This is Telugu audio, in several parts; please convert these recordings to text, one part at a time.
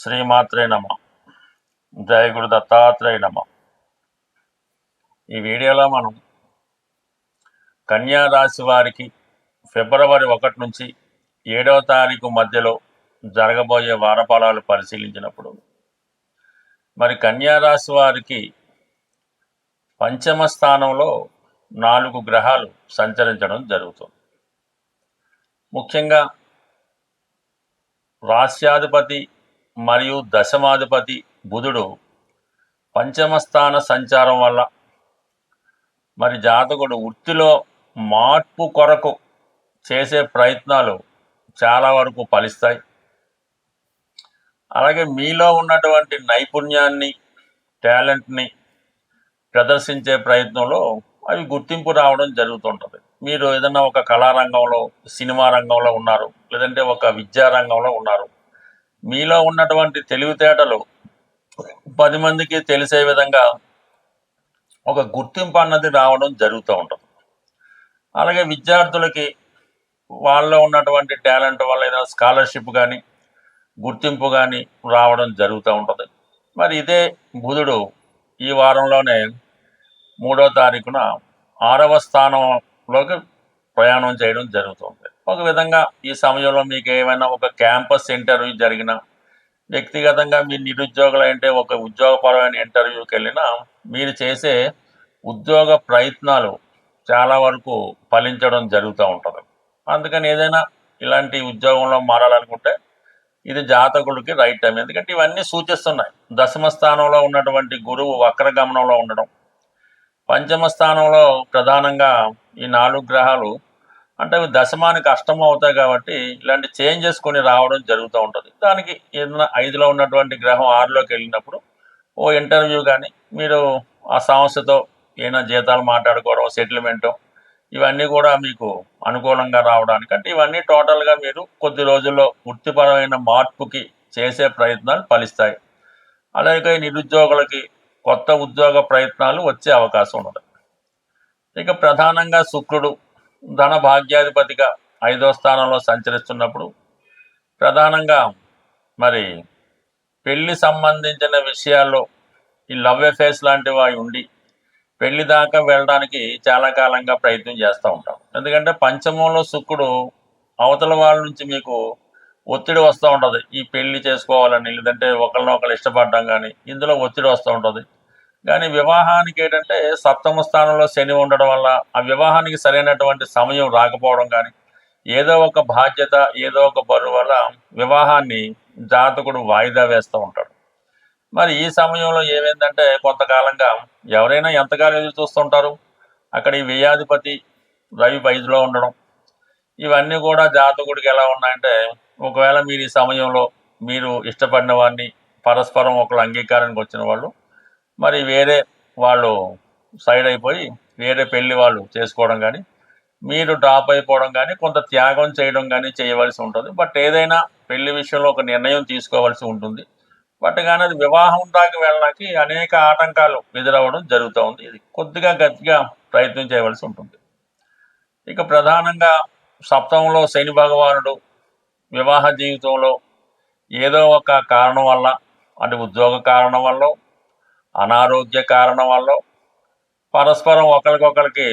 శ్రీమాత్రే నమ. జయ గురు దత్తాత్రేయ నమ. ఈ వీడియోలో మనం కన్యా రాశి వారికి ఫిబ్రవరి ఒకటి నుంచి ఏడవ తారీఖు మధ్యలో జరగబోయే వారఫలాలు పరిశీలించినప్పుడు మరి కన్యా రాశి వారికి పంచమ స్థానంలో నాలుగు గ్రహాలు సంచరించడం జరుగుతుంది. ముఖ్యంగా రాస్యాధిపతి మరియు దశమాధిపతి బుధుడు పంచమస్థాన సంచారం వల్ల. మరి జాతకుడు వృత్తిలో మార్పు కొరకు చేసే ప్రయత్నాలు చాలా వరకు ఫలిస్తాయి. అలాగే మీలో ఉన్నటువంటి నైపుణ్యాన్ని టాలెంట్ని ప్రదర్శించే ప్రయత్నంలో అవి గుర్తింపు రావడం జరుగుతుంటుంది. మీరు ఏదైనా ఒక కళారంగంలో సినిమా రంగంలో ఉన్నారు లేదంటే ఒక విద్యా రంగంలో ఉన్నారు. మీలో ఉన్నటువంటి తెలివితేటలు పది మందికి తెలిసే విధంగా ఒక గుర్తింపు అన్నది రావడం జరుగుతూ ఉంటుంది. అలాగే విద్యార్థులకి వాళ్ళలో ఉన్నటువంటి టాలెంట్ వల్ల ఏదైనా స్కాలర్షిప్ కానీ గుర్తింపు కానీ రావడం జరుగుతూ ఉంటుంది. మరి ఇదే బుధుడు ఈ వారంలోనే మూడో తారీఖున ఆరవ స్థానంలోకి ప్రయాణం చేయడం జరుగుతుంది ఒక విధంగా ఈ సమయంలో మీకు ఏమైనా ఒక క్యాంపస్ ఇంటర్వ్యూ జరిగినా వ్యక్తిగతంగా మీరు నిరుద్యోగులు అంటే ఒక ఉద్యోగపరమైన ఇంటర్వ్యూకి వెళ్ళినా మీరు చేసే ఉద్యోగ ప్రయత్నాలు చాలా వరకు ఫలించడం జరుగుతూ ఉంటుంది. అందుకని ఏదైనా ఇలాంటి ఉద్యోగంలో మారాలనుకుంటే ఇది జాతకుడికి రైట్ టైం. ఎందుకంటే ఇవన్నీ సూచిస్తున్నాయి. దశమ స్థానంలో ఉన్నటువంటి గురువు వక్రగమనంలో ఉండడం పంచమ స్థానంలో ప్రధానంగా ఈ నాలుగు గ్రహాలు అంటే అవి దశమానికి అష్టమం అవుతాయి కాబట్టి ఇలాంటి చేంజెస్ కొన్ని రావడం జరుగుతూ ఉంటుంది. దానికి ఏదైనా ఐదులో ఉన్నటువంటి గ్రహం ఆరులోకి వెళ్ళినప్పుడు ఓ ఇంటర్వ్యూ కానీ మీరు ఆ సంస్థతో ఏమైనా జీతాలు మాట్లాడుకోవడం సెటిల్మెంటు ఇవన్నీ కూడా మీకు అనుకూలంగా రావడానికి అంటే ఇవన్నీ టోటల్గా మీరు కొద్ది రోజుల్లో వృత్తిపరమైన మార్పుకి చేసే ప్రయత్నాలు ఫలిస్తాయి. అలాగే నిరుద్యోగులకి కొత్త ఉద్యోగ ప్రయత్నాలు వచ్చే అవకాశం ఉండదు ఇక ప్రధానంగా శుక్రుడు ధన భాగ్యాధిపతిగా ఐదో స్థానంలో సంచరిస్తున్నప్పుడు ప్రధానంగా మరి పెళ్ళి సంబంధించిన విషయాల్లో ఈ లవ్ ఎఫేర్స్ లాంటివి అవి ఉండి పెళ్ళి దాకా వెళ్ళడానికి చాలా కాలంగా ప్రయత్నం చేస్తూ ఉంటాం. ఎందుకంటే పంచమంలో శుక్రుడు అవతల వాళ్ళ నుంచి మీకు ఒత్తిడి వస్తూ ఉంటుంది. ఈ పెళ్ళి చేసుకోవాలని లేదంటే ఒకరిని ఒకరు ఇష్టపడడం కానీ ఇందులో ఒత్తిడి వస్తూ ఉంటుంది. కానీ వివాహానికి ఏంటంటే సప్తమ స్థానంలో శని ఉండడం వల్ల ఆ వివాహానికి సరైనటువంటి సమయం రాకపోవడం కానీ ఏదో ఒక బాధ్యత ఏదో ఒక బరువు వల్ల వివాహాన్ని జాతకుడు వాయిదా వేస్తూ ఉంటాడు. మరి ఈ సమయంలో ఏమైందంటే కొంతకాలంగా ఎవరైనా ఎంతకాలం ఎదురు చూస్తుంటారు? అక్కడ ఈ వ్యయాధిపతి రవి ఐదులో ఉండడం. ఇవన్నీ కూడా జాతకుడికి ఎలా ఉన్నాయంటే ఒకవేళ మీరు ఈ సమయంలో మీరు ఇష్టపడిన వారిని పరస్పరం ఒకళ్ళు అంగీకారానికి వచ్చిన వాళ్ళు మరి వేరే వాళ్ళు సైడ్ అయిపోయి వేరే పెళ్ళి వాళ్ళు చేసుకోవడం కానీ మీరు డ్రాప్ అయిపోవడం కానీ కొంత త్యాగం చేయడం కానీ చేయవలసి ఉంటుంది. బట్ ఏదైనా పెళ్ళి విషయంలో ఒక నిర్ణయం తీసుకోవాల్సి ఉంటుంది. బట్ కానీ అది వివాహం దాకా వెళ్ళడానికి అనేక ఆటంకాలు ఎదురవ్వడం జరుగుతూ ఉంది. ఇది కొద్దిగా గట్టిగా ప్రయత్నం చేయవలసి ఉంటుంది. ఇక ప్రధానంగా సప్తంలో శని భగవానుడు వివాహ జీవితంలో ఏదో ఒక కారణం వల్ల అంటే ఉద్యోగ కారణం వల్ల అనారోగ్య కారణం వల్ల పరస్పరం ఒకరికొకరికి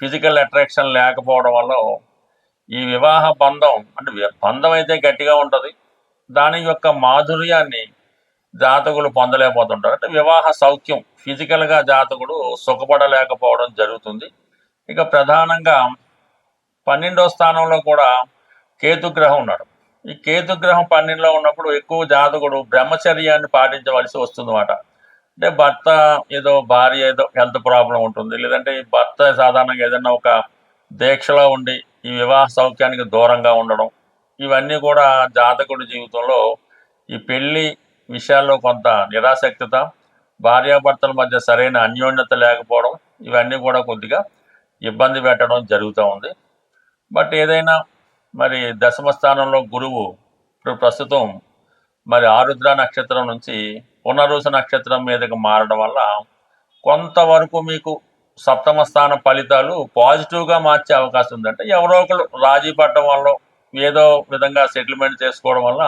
ఫిజికల్ అట్రాక్షన్ లేకపోవడం వల్ల ఈ వివాహ బంధం అంటే బంధం అయితే గట్టిగా ఉంటుంది. దాని యొక్క మాధుర్యాన్ని జాతకులు పొందలేకపోతుంటారు. అంటే వివాహ సౌఖ్యం ఫిజికల్గా జాతకుడు సుఖపడలేకపోవడం జరుగుతుంది. ఇక ప్రధానంగా పన్నెండో స్థానంలో కూడా కేతుగ్రహం ఉన్నాడు. ఈ కేతుగ్రహం పన్నెండులో ఉన్నప్పుడు ఎక్కువ జాతకుడు బ్రహ్మచర్యాన్ని పాటించవలసి వస్తుందన్నమాట. అంటే భర్త ఏదో భార్య ఏదో హెల్త్ ప్రాబ్లం ఉంటుంది. లేదంటే భర్త సాధారణంగా ఏదైనా ఒక దీక్షలో ఉండి ఈ వివాహ సౌఖ్యానికి దూరంగా ఉండడం ఇవన్నీ కూడా జాతకుడి జీవితంలో ఈ పెళ్ళి విషయాల్లో కొంత నిరాసక్తత భార్యాభర్తల మధ్య సరైన అన్యోన్యత లేకపోవడం ఇవన్నీ కూడా కొద్దిగా ఇబ్బంది పెట్టడం జరుగుతూ ఉంది. బట్ ఏదైనా మరి దశమ స్థానంలో గురువు ఇప్పుడు ప్రస్తుతం మరి ఆరుద్ర నక్షత్రం నుంచి పునరుస నక్షత్రం మీదకి మారడం వల్ల కొంతవరకు మీకు సప్తమ స్థాన ఫలితాలు పాజిటివ్గా మార్చే అవకాశం ఉందంటే ఎవరో ఒకరు రాజీ పడడం వల్ల ఏదో విధంగా సెటిల్మెంట్ చేసుకోవడం వల్ల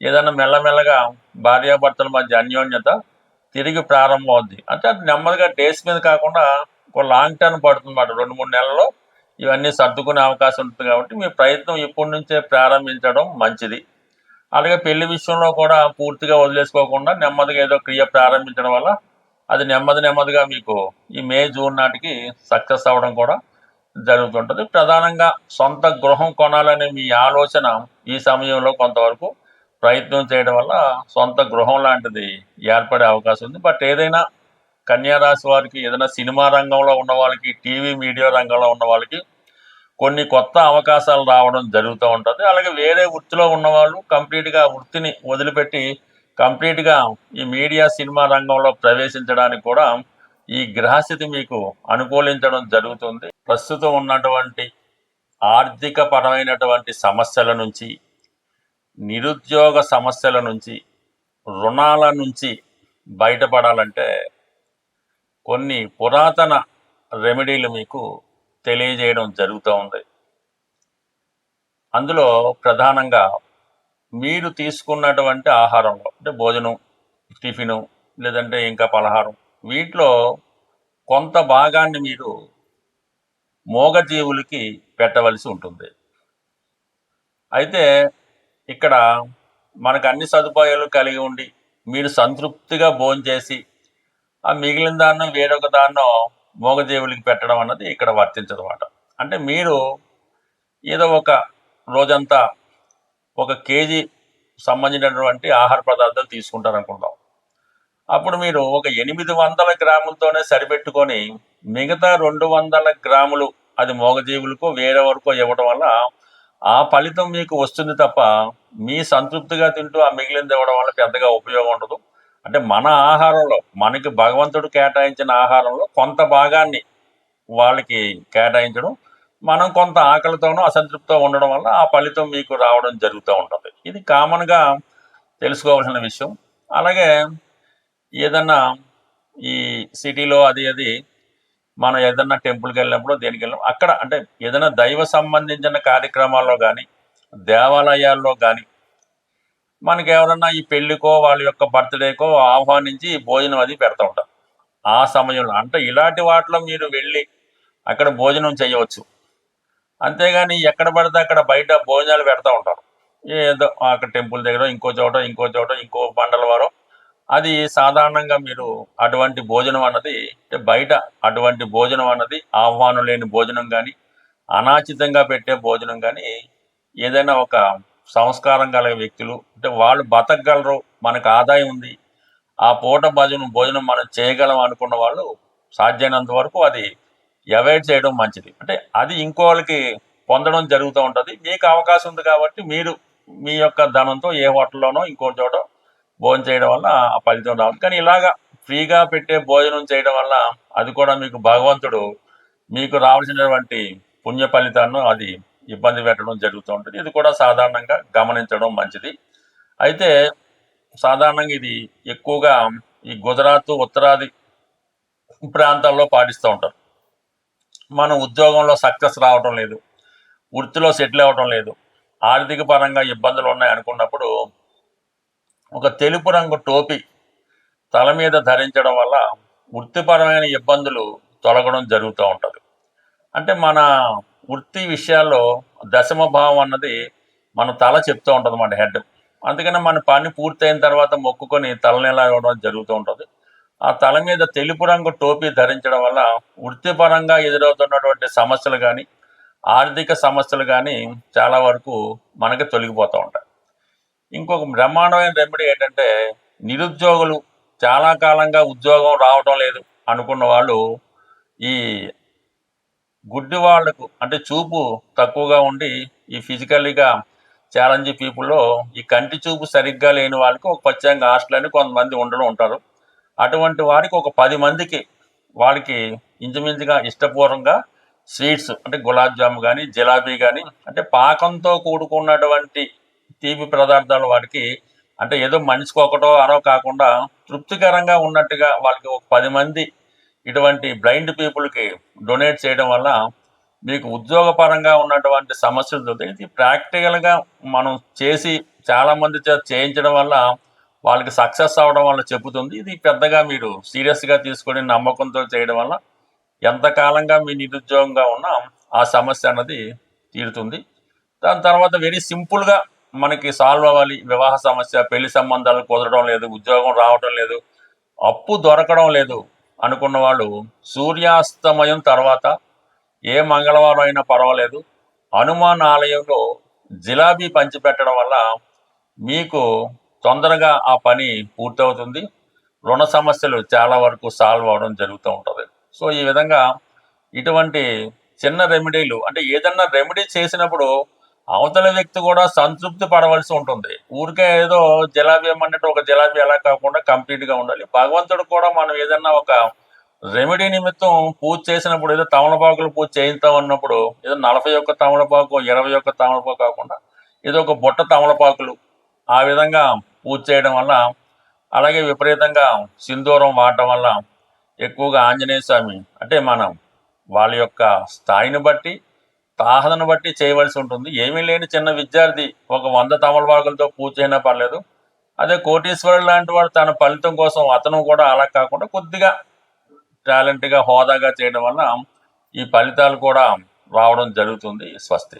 ఏదైనా మెల్లమెల్లగా భార్యాభర్తల మధ్య అన్యోన్యత తిరిగి ప్రారంభం అవుద్ది. అంటే అది నెమ్మదిగా డేస్ మీద కాకుండా ఒక లాంగ్ టర్మ్ పడుతుందన్నమాట. రెండు మూడు నెలల్లో ఇవన్నీ సర్దుకునే అవకాశం ఉంటుంది కాబట్టి మీ ప్రయత్నం ఇప్పటి నుంచే ప్రారంభించడం మంచిది. అలాగే పెళ్ళి విషయంలో కూడా పూర్తిగా వదిలేసుకోకుండా నెమ్మదిగా ఏదో క్రియ ప్రారంభించడం వల్ల అది నెమ్మది నెమ్మదిగా మీకు ఈ మే జూన్ నాటికి సక్సెస్ అవ్వడం కూడా జరుగుతుంటుంది. ప్రధానంగా సొంత గృహం కొనాలనే మీ ఆలోచన ఈ సమయంలో కొంతవరకు ప్రయత్నం చేయడం వల్ల సొంత గృహం లాంటిది ఏర్పడే అవకాశం ఉంది. బట్ ఏదైనా కన్యారాశి వారికి ఏదైనా సినిమా రంగంలో ఉన్న వాళ్ళకి టీవీ మీడియా రంగంలో ఉన్న వాళ్ళకి కొన్ని కొత్త అవకాశాలు రావడం జరుగుతూ ఉంటుంది. అలాగే వేరే వృత్తిలో ఉన్నవాళ్ళు కంప్లీట్గా వృత్తిని వదిలిపెట్టి కంప్లీట్గా ఈ మీడియా సినిమా రంగంలో ప్రవేశించడానికి కూడా ఈ గ్రహస్థితి మీకు అనుకూలించడం జరుగుతుంది. ప్రస్తుతం ఉన్నటువంటి ఆర్థిక పరమైనటువంటి సమస్యల నుంచి నిరుద్యోగ సమస్యల నుంచి రుణాల నుంచి బయటపడాలంటే కొన్ని పురాతన రెమెడీలు మీకు తెలియజేయడం జరుగుతూ ఉంది. అందులో ప్రధానంగా మీరు తీసుకున్నటువంటి ఆహారంలో అంటే భోజనం టిఫిను లేదంటే ఇంకా పలహారం వీటిలో కొంత భాగాన్ని మీరు మూగజీవులకి పెట్టవలసి ఉంటుంది. అయితే ఇక్కడ మనకు అన్ని సదుపాయాలు కలిగి ఉండి మీరు సంతృప్తిగా భోంచేసి ఆ మిగిలిన దాన్నో వేరొక దాన్నో మోగజేవులకి పెట్టడం అన్నది ఇక్కడ వర్తించదన్నమాట. అంటే మీరు ఏదో ఒక రోజంతా ఒక కేజీ సంబంధించినటువంటి ఆహార పదార్థాలు తీసుకుంటారు అనుకుందాం. అప్పుడు మీరు ఒక ఎనిమిది వందల గ్రాములతోనే సరిపెట్టుకొని మిగతా రెండు వందల గ్రాములు అది మూగజీవులకు వేరే వరకు ఇవ్వడం వల్ల ఆ ఫలితం మీకు వస్తుంది తప్ప మీ సంతృప్తిగా తింటూ ఆ మిగిలింది ఇవ్వడం వల్ల పెద్దగా ఉపయోగం ఉండదు. అంటే మన ఆహారంలో మనకి భగవంతుడు కేటాయించిన ఆహారంలో కొంత భాగాన్ని వాళ్ళకి కేటాయించడం మనం కొంత ఆకలితోనూ అసంతృప్తితో ఉండడం వల్ల ఆ ఫలితం మీకు రావడం జరుగుతూ ఉంటుంది. ఇది కామన్గా తెలుసుకోవాల్సిన విషయం. అలాగే ఏదన్నా ఈ సిటీలో అది అది మనం ఏదన్నా టెంపుల్కి వెళ్ళినప్పుడు దేనికి వెళ్ళినప్పుడు అక్కడ అంటే ఏదైనా దైవ సంబంధించిన కార్యక్రమాల్లో కానీ దేవాలయాల్లో కానీ మనకి ఎవరన్నా ఈ పెళ్ళికో వాళ్ళ యొక్క బర్త్డేకో ఆహ్వానించి భోజనం అది పెడతా ఉంటారు ఆ సమయంలో అంటే ఇలాంటి వాటిలో మీరు వెళ్ళి అక్కడ భోజనం చేయవచ్చు. అంతేగాని ఎక్కడ పడితే అక్కడ బయట భోజనాలు పెడతా ఉంటారు. ఏదో అక్కడ టెంపుల్ దగ్గర ఇంకో చోట ఇంకో చోట ఇంకో పండల వారం అది సాధారణంగా మీరు అటువంటి భోజనం అన్నది అంటే బయట అటువంటి భోజనం అన్నది ఆహ్వానం లేని భోజనం కానీ అనాచితంగా పెట్టే భోజనం కానీ ఏదైనా ఒక సంస్కారం కలిగే వ్యక్తులు అంటే వాళ్ళు బతకగలరు మనకు ఆదాయం ఉంది. ఆ పూట భోజనం భోజనం మనం చేయగలం అనుకున్న వాళ్ళు సాధ్యమైనంత వరకు అది అవాయిడ్ చేయడం మంచిది. అంటే అది ఇంకోళ్ళకి పొందడం జరుగుతూ ఉంటుంది. మీకు అవకాశం ఉంది కాబట్టి మీరు మీ యొక్క ధనంతో ఏ హోటల్లోనో ఇంకో చోట భోజనం చేయడం వల్ల ఆ ఫలితం రావచ్చు. కానీ ఇలాగా ఫ్రీగా పెట్టే భోజనం చేయడం వల్ల అది కూడా మీకు భగవంతుడు మీకు రావాల్సినటువంటి పుణ్య ఫలితాన్ని అది ఇబ్బంది పెట్టడం జరుగుతూ ఉంటుంది. ఇది కూడా సాధారణంగా గమనించడం మంచిది. అయితే సాధారణంగా ఇది ఎక్కువగా ఈ గుజరాత్ ఉత్తరాది ప్రాంతాల్లో పాటిస్తూ ఉంటారు. మన ఉద్యోగంలో సక్సెస్ రావడం లేదు. వృత్తిలో సెటిల్ అవ్వడం లేదు. ఆర్థిక పరంగా ఇబ్బందులు ఉన్నాయి అనుకున్నప్పుడు ఒక తెలుపు రంగు టోపీ తల మీద ధరించడం వల్ల వృత్తిపరమైన ఇబ్బందులు తొలగడం జరుగుతూ ఉంటుంది. అంటే మన వృత్తి విషయాల్లో దశమ భావం అన్నది మన తల చెప్తూ ఉంటుంది మన హెడ్. అందుకనే మన పని పూర్తయిన తర్వాత మొక్కుకొని తలనిలా ఇవ్వడం జరుగుతూ ఉంటుంది. ఆ తల మీద తెలుపు రంగు టోపీ ధరించడం వల్ల వృత్తిపరంగా ఎదురవుతున్నటువంటి సమస్యలు కానీ ఆర్థిక సమస్యలు కానీ చాలా వరకు మనకి తొలగిపోతూ ఉంటాయి. ఇంకొక బ్రహ్మాండమైన రెమెడీ ఏంటంటే నిరుద్యోగులు చాలా కాలంగా ఉద్యోగం రావడం లేదు అనుకున్న వాళ్ళు ఈ గుడ్డి వాళ్ళకు అంటే చూపు తక్కువగా ఉండి ఈ ఫిజికల్లీగా ఛాలెంజ్ పీపుల్లో ఈ కంటి చూపు సరిగ్గా లేని వాళ్ళకి ఒక ప్రత్యేక హాస్టల్ అని కొంతమంది ఉండడం ఉంటారు. అటువంటి వారికి ఒక పది మందికి వాళ్ళకి ఇంచుమించుగా ఇష్టపూర్వకంగా స్వీట్స్ అంటే గులాబ్ జామ్ కానీ జిలాబీ కానీ అంటే పాకంతో కూడుకున్నటువంటి తీపి పదార్థాలు వారికి అంటే ఏదో మనిషికి ఒకటో అరో కాకుండా తృప్తికరంగా ఉన్నట్టుగా వాళ్ళకి ఒక పది మంది ఇటువంటి బ్లైండ్ పీపుల్కి డొనేట్ చేయడం వల్ల మీకు ఉద్యోగపరంగా ఉన్నటువంటి సమస్యలు దొరుకుతాయి ఇది ప్రాక్టికల్గా మనం చేసి చాలామంది చేయించడం వల్ల వాళ్ళకి సక్సెస్ అవడం వల్ల చెబుతుంది. ఇది పెద్దగా మీరు సీరియస్గా తీసుకొని నమ్మకంతో చేయడం వల్ల ఎంతకాలంగా మీ నిరుద్యోగంగా ఉన్నా ఆ సమస్య అన్నది తీరుతుంది. దాని తర్వాత వెరీ సింపుల్గా మనకి సాల్వ్ అవ్వాలి. వివాహ సమస్య పెళ్ళి సంబంధాలు కుదరడం లేదు ఉద్యోగం రావడం లేదు అప్పు దొరకడం లేదు. అనుకున్న వాళ్ళు సూర్యాస్తమయం తర్వాత ఏ మంగళవారం అయినా పర్వాలేదు. హనుమాన్ ఆలయంలో జిలాబీ పంచిపెట్టడం వల్ల మీకు తొందరగా ఆ పని పూర్తవుతుంది. రుణ సమస్యలు చాలా వరకు సాల్వ్ అవడం జరుగుతూ ఉంటుంది. సో ఈ విధంగా ఇటువంటి చిన్న రెమెడీలు అంటే ఏదన్నా రెమెడీ చేసినప్పుడు అవతల వ్యక్తి కూడా సంతృప్తి పడవలసి ఉంటుంది. ఊరికే ఏదో జిలాబీ అన్నట్టు ఒక జిలాబీ అలా కాకుండా కంప్లీట్గా ఉండాలి. భగవంతుడు కూడా మనం ఏదన్నా ఒక రెమెడీ నిమిత్తం పూజ చేసినప్పుడు ఏదో తమలపాకులు పూజ చేయిస్తాం అన్నప్పుడు ఏదో నలభై ఒక్క తమలపాకు ఇరవై ఒక్క తమలపాకు కాకుండా ఏదో ఒక బుట్ట తమలపాకులు ఆ విధంగా పూజ చేయడం వల్ల అలాగే విపరీతంగా సింధూరం వాడటం వల్ల ఎక్కువగా ఆంజనేయ స్వామి అంటే మనం వాళ్ళ యొక్క స్థాయిని బట్టి తాహదను బట్టి చేయవలసి ఉంటుంది. ఏమీ లేని చిన్న విద్యార్థి ఒక వంద తమలపాకులతో పూజ అయినా పర్లేదు. అదే కోటీశ్వరుడు లాంటి వాడు తన ఫలితం కోసం అతను కూడా అలా కాకుండా కొద్దిగా టాలెంట్గా హోదాగా చేయడం వల్ల ఈ ఫలితాలు కూడా రావడం జరుగుతుంది. స్వస్తి.